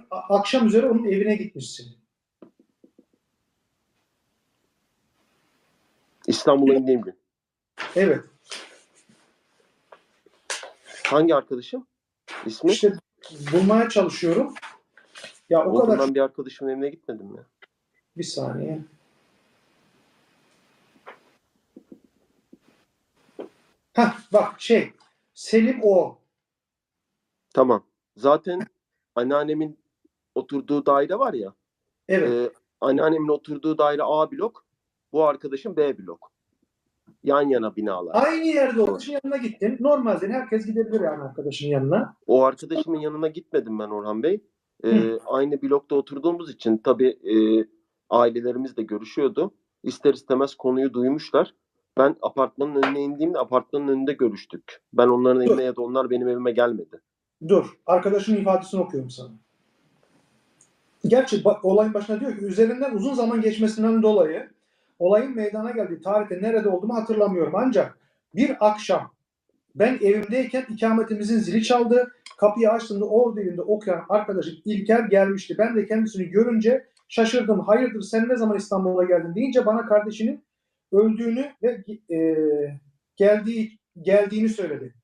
gün akşam üzere onun evine gitmişsin. İstanbul'a indiğim gün. Evet. Hangi arkadaşım? İsmi? İşte bulmaya çalışıyorum. Ya o Oğlum kadar ben bir arkadaşımın evine gitmedim ya. bir saniye. Hah bak şey Selim o. Tamam. Zaten anneannemin oturduğu daire var ya. Evet. e, anneannemin oturduğu daire A blok. Bu arkadaşım B blok. Yan yana binalar. Aynı yerde arkadaşın yanına gittin. Normalde herkes gidebilir yani arkadaşın yanına. O arkadaşımın yanına gitmedim ben Orhan Bey. Hı. aynı blokta oturduğumuz için tabii e, ailelerimiz de görüşüyordu. İster istemez konuyu duymuşlar. Ben apartmanın önüne indiğimde apartmanın önünde görüştük. Ben onların evine ya da onlar benim evime gelmedi. Dur. Arkadaşın ifadesini okuyorum sana. Gerçi olayın başına diyor ki üzerinden uzun zaman geçmesinden dolayı olayın meydana geldiği tarihte nerede olduğumu hatırlamıyorum. Ancak bir akşam ben evimdeyken ikametimizin zili çaldı. Kapıyı açtığımda orada elinde okuyan arkadaşım İlker gelmişti. Ben de kendisini görünce şaşırdım. Hayırdır sen ne zaman İstanbul'a geldin deyince bana kardeşinin öldüğünü ve e, geldiği geldiğini söyledi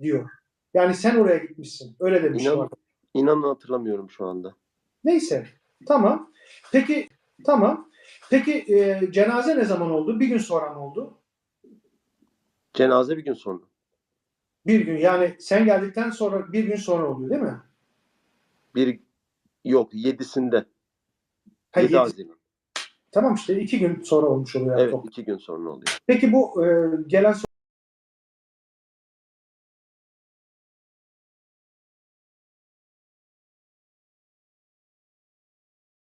diyor. Yani sen oraya gitmişsin. Öyle demiş. İnan-. İnanın hatırlamıyorum şu anda. Neyse. Tamam. Peki tamam. Peki e, cenaze ne zaman oldu? Bir gün sonra mı oldu? Cenaze bir gün sonra. Bir gün. Yani sen geldikten sonra bir gün sonra oluyor değil mi? Bir yok yedisinde. Ha, 7 yedi- Haziran. Tamam işte iki gün sonra olmuş oluyor. Evet iki gün sonra oluyor. Peki bu e, gelen